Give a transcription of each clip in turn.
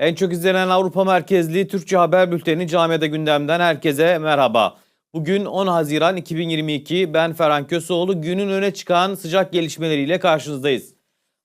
En çok izlenen Avrupa merkezli Türkçe haber bülteni Camiada Gündem'den herkese merhaba. Bugün 10 Haziran 2022 ben Ferhan Köseoğlu günün öne çıkan sıcak gelişmeleriyle karşınızdayız.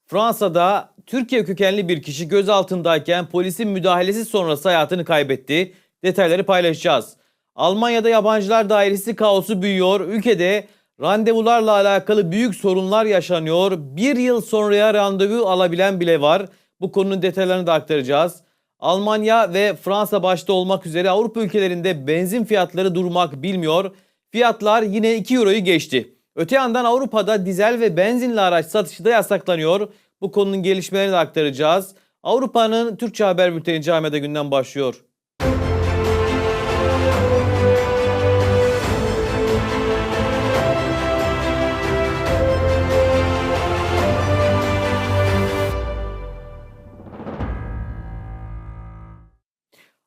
Fransa'da Türkiye kökenli bir kişi gözaltındayken polisin müdahalesi sonrası hayatını kaybetti. Detayları paylaşacağız. Almanya'da yabancılar dairesi kaosu büyüyor. Ülkede randevularla alakalı büyük sorunlar yaşanıyor. Bir yıl sonraya randevu alabilen bile var. Bu konunun detaylarını da aktaracağız. Almanya ve Fransa başta olmak üzere Avrupa ülkelerinde benzin fiyatları durmak bilmiyor. Fiyatlar yine 2 euroyu geçti. Öte yandan Avrupa'da dizel ve benzinli araç satışı da yasaklanıyor. Bu konunun gelişmelerini aktaracağız. Avrupa'nın Türkçe haber bülteni Camiada günden başlıyor.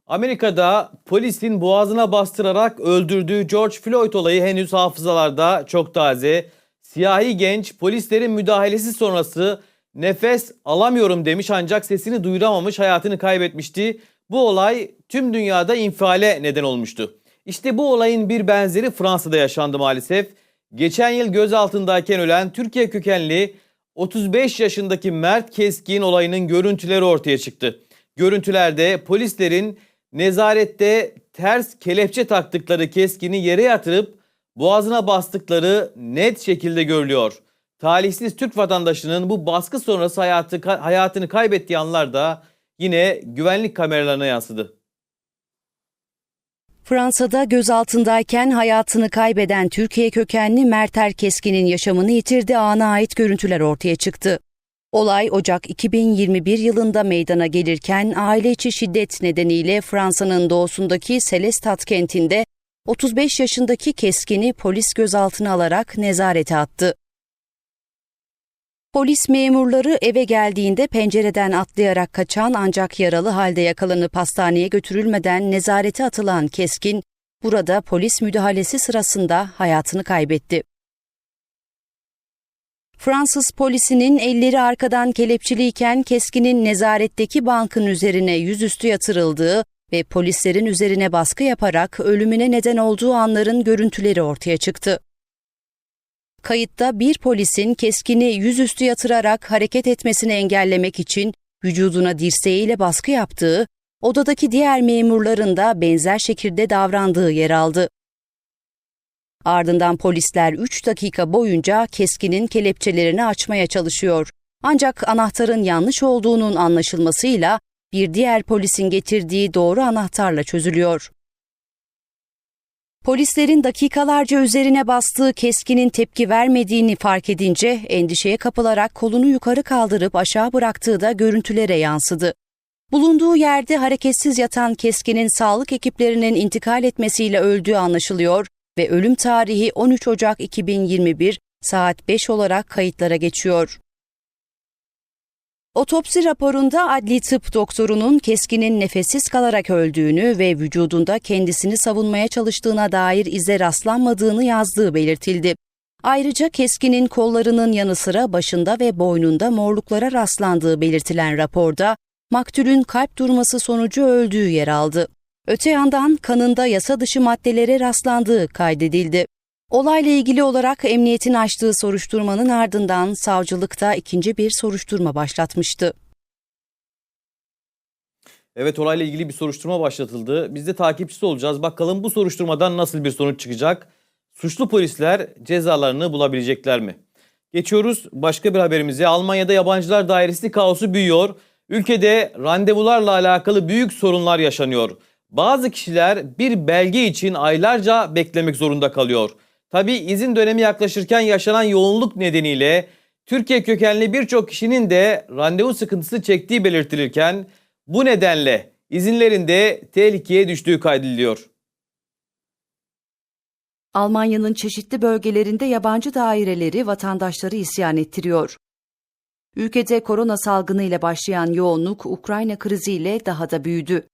Amerika'da polisin boğazına bastırarak öldürdüğü George Floyd olayı henüz hafızalarda çok taze. Siyahi genç polislerin müdahalesi sonrası nefes alamıyorum demiş ancak sesini duyuramamış hayatını kaybetmişti. Bu olay tüm dünyada infiale neden olmuştu. İşte bu olayın bir benzeri Fransa'da yaşandı maalesef. Geçen yıl gözaltındayken ölen Türkiye kökenli 35 yaşındaki Mert Keskin olayının görüntüleri ortaya çıktı. Görüntülerde polislerin nezarette ters kelepçe taktıkları Keskin'i yere yatırıp boğazına bastıkları net şekilde görülüyor. Talihsiz Türk vatandaşının bu baskı sonrası hayatı, hayatını kaybettiği anlar da yine güvenlik kameralarına yansıdı. Fransa'da gözaltındayken hayatını kaybeden Türkiye kökenli Merter Keskin'in yaşamını yitirdiği ana ait görüntüler ortaya çıktı. Olay Ocak 2021 yılında meydana gelirken aile içi şiddet nedeniyle Fransa'nın doğusundaki Selestat kentinde 35 yaşındaki Keskin'i polis gözaltına alarak nezarete attı. Polis memurları eve geldiğinde pencereden atlayarak kaçan ancak yaralı halde yakalanıp hastaneye götürülmeden nezarete atılan Keskin, burada polis müdahalesi sırasında hayatını kaybetti. Fransız polisinin elleri arkadan kelepçeliyken Keskin'in nezaretteki bankın üzerine yüzüstü yatırıldığı ve polislerin üzerine baskı yaparak ölümüne neden olduğu anların görüntüleri ortaya çıktı. Kayıtta bir polisin Keskin'i yüzüstü yatırarak hareket etmesini engellemek için vücuduna dirseğiyle baskı yaptığı, odadaki diğer memurların da benzer şekilde davrandığı yer aldı. Ardından polisler 3 dakika boyunca Keskin'in kelepçelerini açmaya çalışıyor. Ancak anahtarın yanlış olduğunun anlaşılmasıyla bir diğer polisin getirdiği doğru anahtarla çözülüyor. Polislerin dakikalarca üzerine bastığı Keskin'in tepki vermediğini fark edince endişeye kapılarak kolunu yukarı kaldırıp aşağı bıraktığı da görüntülere yansıdı. Bulunduğu yerde hareketsiz yatan Keskin'in sağlık ekiplerinin intikal etmesiyle öldüğü anlaşılıyor ve ölüm tarihi 13 Ocak 2021 saat 5 olarak kayıtlara geçiyor. Otopsi raporunda adli tıp doktorunun Keskin'in nefessiz kalarak öldüğünü ve vücudunda kendisini savunmaya çalıştığına dair ize rastlanmadığını yazdığı belirtildi. Ayrıca Keskin'in kollarının yanı sıra başında ve boynunda morluklara rastlandığı belirtilen raporda maktulün kalp durması sonucu öldüğü yer aldı. Öte yandan kanında yasa dışı maddelere rastlandığı kaydedildi. Olayla ilgili olarak emniyetin açtığı soruşturmanın ardından savcılıkta ikinci bir soruşturma başlatmıştı. Evet olayla ilgili bir soruşturma başlatıldı. Biz de takipçisi olacağız. Bakalım bu soruşturmadan nasıl bir sonuç çıkacak? Suçlu polisler cezalarını bulabilecekler mi? Geçiyoruz başka bir haberimize. Almanya'da yabancılar dairesi kaosu büyüyor. Ülkede randevularla alakalı büyük sorunlar yaşanıyor. Bazı kişiler bir belge için aylarca beklemek zorunda kalıyor. Tabi izin dönemi yaklaşırken yaşanan yoğunluk nedeniyle Türkiye kökenli birçok kişinin de randevu sıkıntısı çektiği belirtilirken bu nedenle izinlerinde tehlikeye düştüğü kaydediliyor. Almanya'nın çeşitli bölgelerinde yabancı daireleri vatandaşları isyan ettiriyor. Ülkede korona salgını ile başlayan yoğunluk Ukrayna kriziyle daha da büyüdü.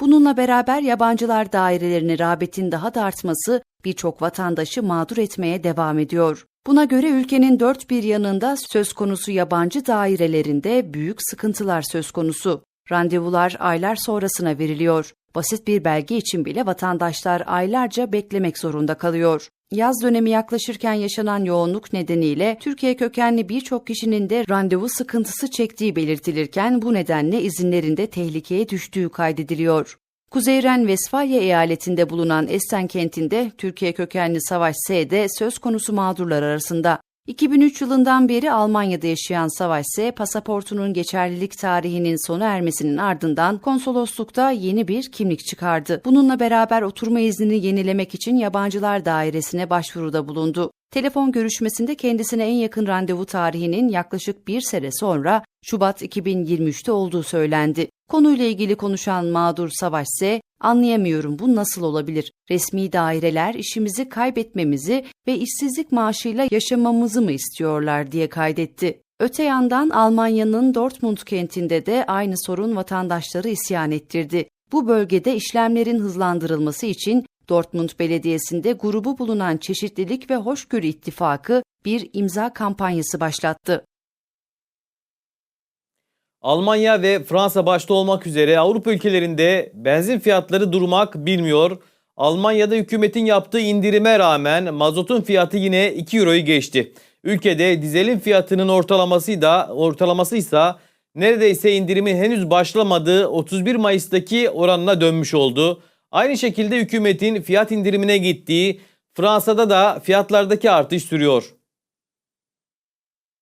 Bununla beraber yabancılar dairelerine rağbetin daha da artması birçok vatandaşı mağdur etmeye devam ediyor. Buna göre ülkenin dört bir yanında söz konusu yabancı dairelerinde büyük sıkıntılar söz konusu. Randevular aylar sonrasına veriliyor. Basit bir belge için bile vatandaşlar aylarca beklemek zorunda kalıyor. Yaz dönemi yaklaşırken yaşanan yoğunluk nedeniyle Türkiye kökenli birçok kişinin de randevu sıkıntısı çektiği belirtilirken bu nedenle izinlerinde tehlikeye düştüğü kaydediliyor. Kuzey Ren-Vesfalya eyaletinde bulunan Essen kentinde Türkiye kökenli Savaş S. de söz konusu mağdurlar arasında. 2003 yılından beri Almanya'da yaşayan Savaş S. pasaportunun geçerlilik tarihinin sona ermesinin ardından konsoloslukta yeni bir kimlik çıkardı. Bununla beraber oturma iznini yenilemek için yabancılar dairesine başvuruda bulundu. Telefon görüşmesinde kendisine en yakın randevu tarihinin yaklaşık bir sene sonra Şubat 2023'te olduğu söylendi. Konuyla ilgili konuşan mağdur Savaş ise anlayamıyorum bu nasıl olabilir? Resmi daireler işimizi kaybetmemizi ve işsizlik maaşıyla yaşamamızı mı istiyorlar diye kaydetti. Öte yandan Almanya'nın Dortmund kentinde de aynı sorun vatandaşları isyan ettirdi. Bu bölgede işlemlerin hızlandırılması için Dortmund Belediyesi'nde grubu bulunan Çeşitlilik ve Hoşgörü İttifakı bir imza kampanyası başlattı. Almanya ve Fransa başta olmak üzere Avrupa ülkelerinde benzin fiyatları durmak bilmiyor. Almanya'da hükümetin yaptığı indirime rağmen mazotun fiyatı yine 2 euroyu geçti. Ülkede dizelin fiyatının ortalaması da ortalaması ise neredeyse indirimin henüz başlamadığı 31 Mayıs'taki oranına dönmüş oldu. Aynı şekilde hükümetin fiyat indirimine gittiği Fransa'da da fiyatlardaki artış sürüyor.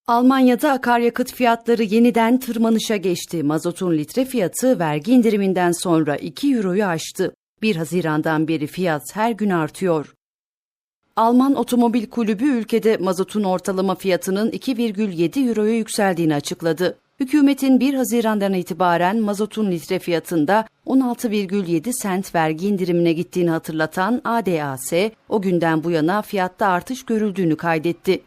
Almanya'da akaryakıt fiyatları yeniden tırmanışa geçti. Mazotun litre fiyatı vergi indiriminden sonra 2 euroyu aştı. 1 Haziran'dan beri fiyat her gün artıyor. Alman Otomobil Kulübü ülkede mazotun ortalama fiyatının 2,7 euroya yükseldiğini açıkladı. Hükümetin 1 Haziran'dan itibaren mazotun litre fiyatında 16,7 sent vergi indirimine gittiğini hatırlatan ADAS, o günden bu yana fiyatta artış görüldüğünü kaydetti.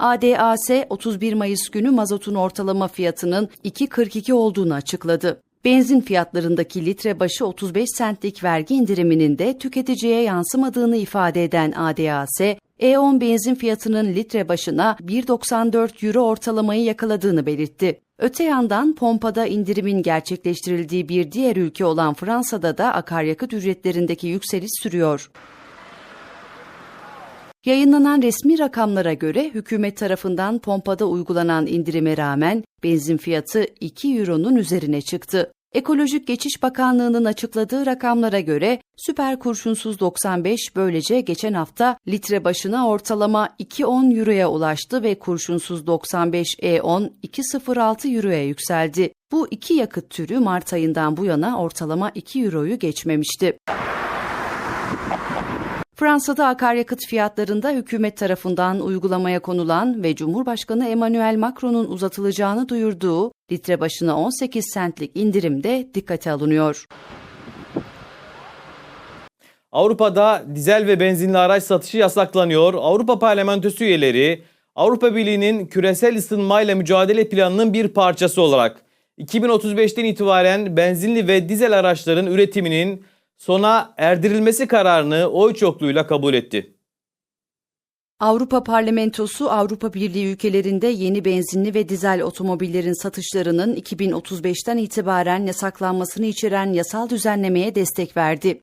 ADAS 31 Mayıs günü mazotun ortalama fiyatının 2.42 olduğunu açıkladı. Benzin fiyatlarındaki litre başı 35 centlik vergi indiriminin de tüketiciye yansımadığını ifade eden ADAS, E10 benzin fiyatının litre başına 1.94 euro ortalamayı yakaladığını belirtti. Öte yandan pompada indirimin gerçekleştirildiği bir diğer ülke olan Fransa'da da akaryakıt ücretlerindeki yükseliş sürüyor. Yayınlanan resmi rakamlara göre hükümet tarafından pompada uygulanan indirime rağmen benzin fiyatı 2 euronun üzerine çıktı. Ekolojik Geçiş Bakanlığı'nın açıkladığı rakamlara göre süper kurşunsuz 95 böylece geçen hafta litre başına ortalama 2.10 euroya ulaştı ve kurşunsuz 95 E10 2.06 euroya yükseldi. Bu iki yakıt türü Mart ayından bu yana ortalama 2 euroyu geçmemişti. Fransa'da akaryakıt fiyatlarında hükümet tarafından uygulamaya konulan ve Cumhurbaşkanı Emmanuel Macron'un uzatılacağını duyurduğu litre başına 18 centlik indirim de dikkate alınıyor. Avrupa'da dizel ve benzinli araç satışı yasaklanıyor. Avrupa Parlamentosu üyeleri Avrupa Birliği'nin küresel ısınmayla mücadele planının bir parçası olarak 2035'ten itibaren benzinli ve dizel araçların üretiminin sona erdirilmesi kararını oy çokluğuyla kabul etti. Avrupa Parlamentosu Avrupa Birliği ülkelerinde yeni benzinli ve dizel otomobillerin satışlarının 2035'ten itibaren yasaklanmasını içeren yasal düzenlemeye destek verdi.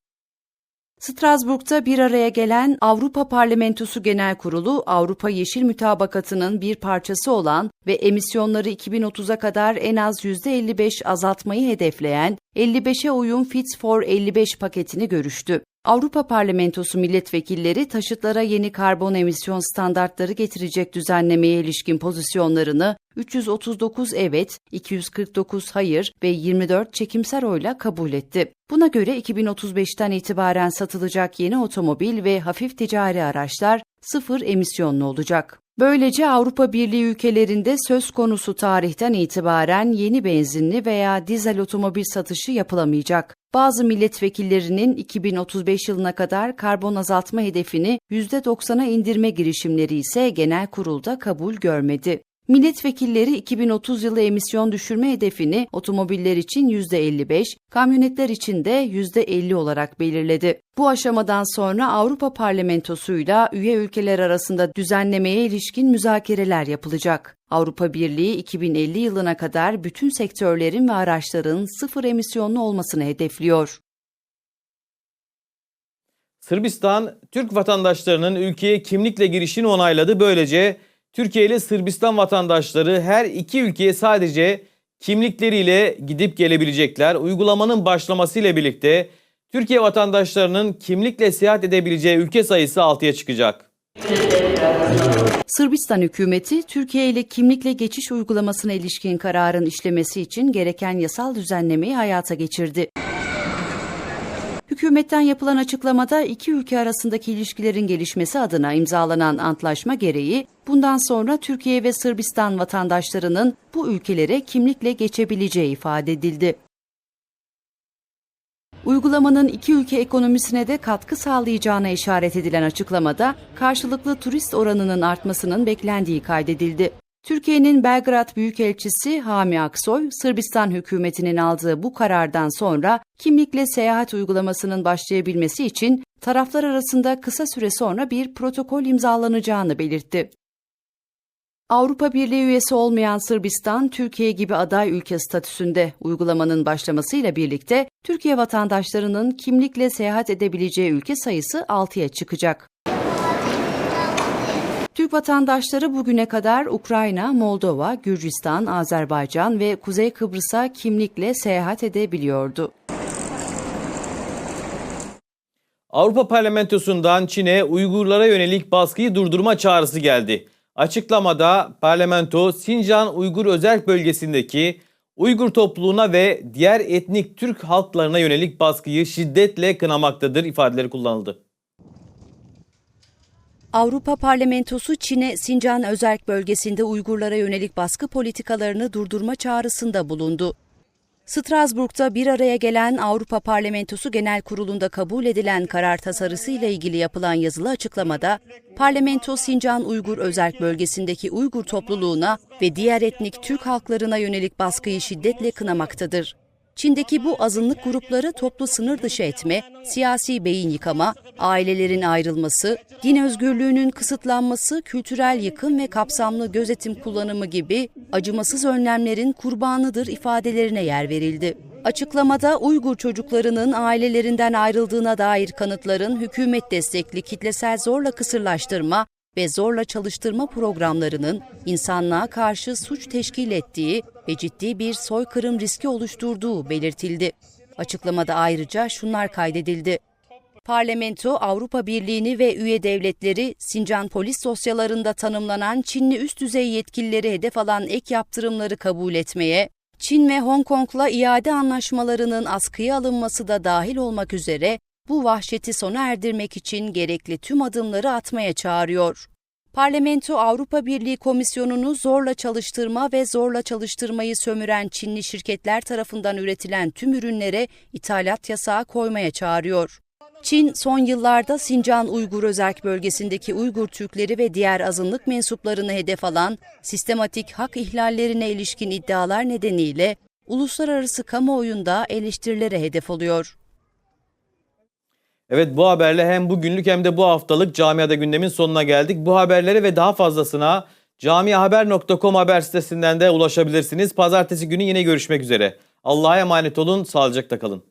Strasbourg'da bir araya gelen Avrupa Parlamentosu Genel Kurulu, Avrupa Yeşil Mütabakatı'nın bir parçası olan ve emisyonları 2030'a kadar en az %55 azaltmayı hedefleyen 55'e uyum Fit for 55 paketini görüştü. Avrupa Parlamentosu milletvekilleri taşıtlara yeni karbon emisyon standartları getirecek düzenlemeye ilişkin pozisyonlarını 339 evet, 249 hayır ve 24 çekimser oyla kabul etti. Buna göre 2035'ten itibaren satılacak yeni otomobil ve hafif ticari araçlar sıfır emisyonlu olacak. Böylece Avrupa Birliği ülkelerinde söz konusu tarihten itibaren yeni benzinli veya dizel otomobil satışı yapılamayacak. Bazı milletvekillerinin 2035 yılına kadar karbon azaltma hedefini %90'a indirme girişimleri ise genel kurulda kabul görmedi. Milletvekilleri 2030 yılı emisyon düşürme hedefini otomobiller için %55, kamyonetler için de %50 olarak belirledi. Bu aşamadan sonra Avrupa Parlamentosu'yla üye ülkeler arasında düzenlemeye ilişkin müzakereler yapılacak. Avrupa Birliği 2050 yılına kadar bütün sektörlerin ve araçların sıfır emisyonlu olmasını hedefliyor. Sırbistan, Türk vatandaşlarının ülkeye kimlikle girişini onayladı. Böylece Türkiye ile Sırbistan vatandaşları her iki ülkeye sadece kimlikleriyle gidip gelebilecekler. Uygulamanın başlamasıyla birlikte Türkiye vatandaşlarının kimlikle seyahat edebileceği ülke sayısı 6'ya çıkacak. Sırbistan hükümeti Türkiye ile kimlikle geçiş uygulamasına ilişkin kararın işlemesi için gereken yasal düzenlemeyi hayata geçirdi. Hükümetten yapılan açıklamada iki ülke arasındaki ilişkilerin gelişmesi adına imzalanan antlaşma gereği bundan sonra Türkiye ve Sırbistan vatandaşlarının bu ülkelere kimlikle geçebileceği ifade edildi. Uygulamanın iki ülke ekonomisine de katkı sağlayacağına işaret edilen açıklamada karşılıklı turist oranının artmasının beklendiği kaydedildi. Türkiye'nin Belgrad Büyükelçisi Hami Aksoy, Sırbistan hükümetinin aldığı bu karardan sonra kimlikle seyahat uygulamasının başlayabilmesi için taraflar arasında kısa süre sonra bir protokol imzalanacağını belirtti. Avrupa Birliği üyesi olmayan Sırbistan, Türkiye gibi aday ülke statüsünde uygulamanın başlamasıyla birlikte Türkiye vatandaşlarının kimlikle seyahat edebileceği ülke sayısı 6'ya çıkacak. Türk vatandaşları bugüne kadar Ukrayna, Moldova, Gürcistan, Azerbaycan ve Kuzey Kıbrıs'a kimlikle seyahat edebiliyordu. Avrupa Parlamentosu'ndan Çin'e Uygurlara yönelik baskıyı durdurma çağrısı geldi. Açıklamada parlamento Sincan Uygur Özerk Bölgesi'ndeki Uygur topluluğuna ve diğer etnik Türk halklarına yönelik baskıyı şiddetle kınamaktadır ifadeleri kullanıldı. Avrupa Parlamentosu Çin'e Sincan Özerk bölgesinde Uygurlara yönelik baskı politikalarını durdurma çağrısında bulundu. Strasbourg'da bir araya gelen Avrupa Parlamentosu Genel Kurulu'nda kabul edilen karar tasarısı ile ilgili yapılan yazılı açıklamada, Parlamento Sincan Uygur Özerk bölgesindeki Uygur topluluğuna ve diğer etnik Türk halklarına yönelik baskıyı şiddetle kınamaktadır. Çin'deki bu azınlık grupları toplu sınır dışı etme, siyasi beyin yıkama, ailelerin ayrılması, din özgürlüğünün kısıtlanması, kültürel yıkım ve kapsamlı gözetim kullanımı gibi acımasız önlemlerin kurbanıdır ifadelerine yer verildi. Açıklamada Uygur çocuklarının ailelerinden ayrıldığına dair kanıtların hükümet destekli kitlesel zorla kısırlaştırma ve zorla çalıştırma programlarının insanlığa karşı suç teşkil ettiği ve ciddi bir soykırım riski oluşturduğu belirtildi. Açıklamada ayrıca şunlar kaydedildi. Parlamento, Avrupa Birliği'ni ve üye devletleri Sincan polis dosyalarında tanımlanan Çinli üst düzey yetkilileri hedef alan ek yaptırımları kabul etmeye, Çin ve Hong Kong'la iade anlaşmalarının askıya alınması da dahil olmak üzere bu vahşeti sona erdirmek için gerekli tüm adımları atmaya çağırıyor. Parlamento Avrupa Birliği Komisyonu'nu zorla çalıştırma ve zorla çalıştırmayı sömüren Çinli şirketler tarafından üretilen tüm ürünlere ithalat yasağı koymaya çağırıyor. Çin son yıllarda Sincan Uygur Özerk bölgesindeki Uygur Türkleri ve diğer azınlık mensuplarını hedef alan sistematik hak ihlallerine ilişkin iddialar nedeniyle uluslararası kamuoyunda eleştirilere hedef oluyor. Evet bu haberle hem bugünlük hem de bu haftalık Camiada Gündem'in sonuna geldik. Bu haberlere ve daha fazlasına camiahaber.com haber sitesinden de ulaşabilirsiniz. Pazartesi günü yine görüşmek üzere. Allah'a emanet olun, sağlıcakla kalın.